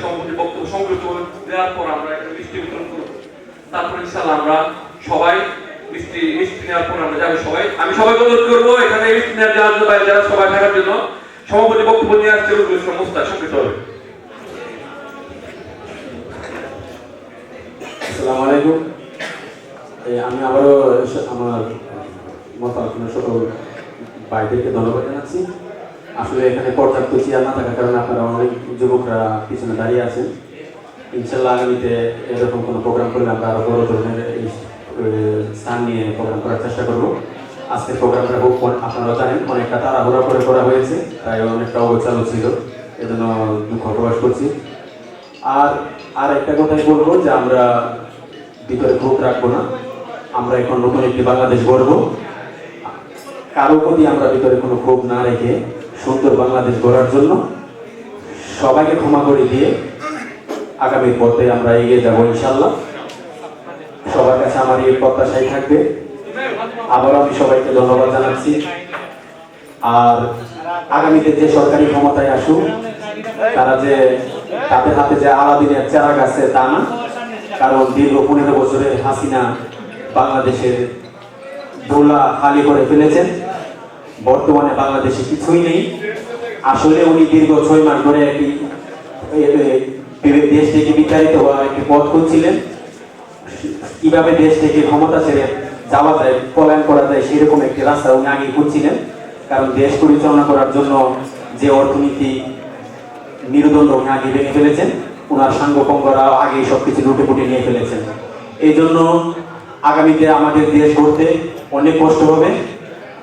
সভাপতি বক্তব্য সংক্ষিপ্ত দেওয়ার পর আমরা একটা মিষ্টি বিতরণ করব। তারপর ইনশাআল্লাহ আমরা সবাই মিষ্টি মিষ্টি নেওয়ার পর আমরা যাব সবাই। আমি সবাইকে অনুরোধ করব, এখানে মিষ্টি নেওয়ার যাওয়ার জন্য যারা সবাই থাকার জন্য সভাপতি বক্তব্য নিয়ে আসছে রুকুল ইসলাম মুস্তাক হবে আসসালামু আলাইকুম। আমি আবারও আমার মতামত সকল ভাইদেরকে ধন্যবাদ জানাচ্ছি। আসলে এখানে পর্যাপ্ত চেয়ার না থাকার কারণে আপনারা অনেক যুবকরা পিছনে দাঁড়িয়ে আছেন। ইনশাল্লাহ আগামীতে এরকম কোনো প্রোগ্রাম করলে আমরা আরও বড় ধরনের স্থান নিয়ে প্রোগ্রাম করার চেষ্টা করব। আজকের প্রোগ্রামটা খুব আপনারা জানেন, অনেকটা তাড়াহুড়া করে করা হয়েছে, তাই অনেকটা অবচালু ছিল, এজন্য দুঃখ প্রকাশ করছি। আর আর একটা কথাই বলব যে আমরা ভিতরে ক্ষোভ রাখব না, আমরা এখন নতুন একটি বাংলাদেশ গড়ব। কারও প্রতি আমরা ভিতরে কোনো ক্ষোভ না রেখে সুন্দর বাংলাদেশ গড়ার জন্য সবাইকে ক্ষমা করে দিয়ে আগামী পথে আমরা এগিয়ে যাব ইনশাল্লাহ। সবার কাছে আমার এই প্রত্যাশাই থাকবে। আবার আমি সবাইকে ধন্যবাদ জানাচ্ছি। আর আগামীতে যে সরকারি ক্ষমতায় আসুক, তারা যে তাদের হাতে যে আলাদিনের চারা গাছে তা না। কারণ দীর্ঘ পনেরো বছরের হাসিনা বাংলাদেশের দোলা খালি করে ফেলেছেন। বর্তমানে বাংলাদেশে কিছুই নেই। আসলে উনি দীর্ঘ ছয় মাস ধরে একটি দেশ থেকে বিতাড়িত হওয়ার একটি পথ খুঁজছিলেন। কীভাবে দেশ থেকে ক্ষমতা ছেড়ে যাওয়া যায়, পলায়ন করা যায়, সেরকম একটি রাস্তা উনি আগে খুঁজছিলেন। কারণ দেশ পরিচালনা করার জন্য যে অর্থনীতি মেরুদণ্ড উনি আগে ভেঙে ফেলেছেন ওনার সাঙ্গপঙ্গরা আগে সবকিছু লুটে পুটে নিয়ে ফেলেছেন। এই জন্য আগামীতে আমাদের দেশ গড়তে অনেক কষ্ট হবে।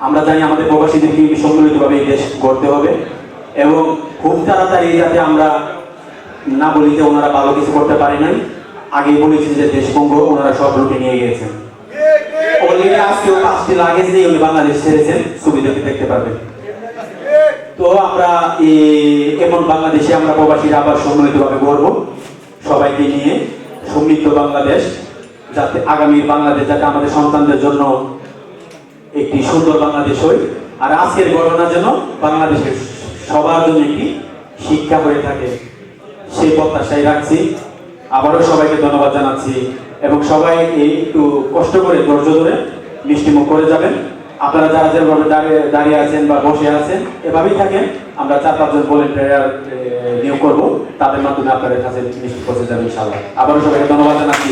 আমরা জানি আমাদের প্রবাসীদেরকে সম্মিলিতভাবে এই দেশ গড়তে হবে এবং খুব তাড়াতাড়ি যাতে আমরা না বলি যে ওনারা ভালো কিছু করতে পারে নাই, আগেই বলেছি যে দেশবঙ্গ ওনারা সব লুটে নিয়ে গিয়েছেন। অলরেডি আজকেও পাঁচটি লাগেজ দিয়ে উনি বাংলাদেশ ছেড়েছেন ছবিটাকে দেখতে পারবেন। তো আমরা এই- এমন বাংলাদেশে আমরা প্রবাসীরা আবার সম্মিলিতভাবে গড়ব সবাইকে নিয়ে সমৃদ্ধ বাংলাদেশ, যাতে আগামীর বাংলাদেশ যাতে আমাদের সন্তানদের জন্য একটি সুন্দর বাংলাদেশ হয় আর আজকের ঘটনা যেন বাংলাদেশের সবার জন্য একটি শিক্ষা হয়ে থাকে, সেই প্রত্যাশাই রাখছি। আবারও সবাইকে ধন্যবাদ জানাচ্ছি এবং সবাই একটু কষ্ট করে ধৈর্য ধরে মিষ্টিমুখ করে যাবেন। আপনারা যারা যেভাবে দাঁড়িয়ে দাঁড়িয়ে আছেন বা বসে আছেন, এভাবেই থাকেন। আমরা চার পাঁচজন ভলেন্টিয়ার নিয়োগ করব। তাদের মাধ্যমে আপনাদের কাছে মিষ্টি পৌঁছে যাবে ইনশাল্লাহ আবারও সবাইকে ধন্যবাদ জানাচ্ছি।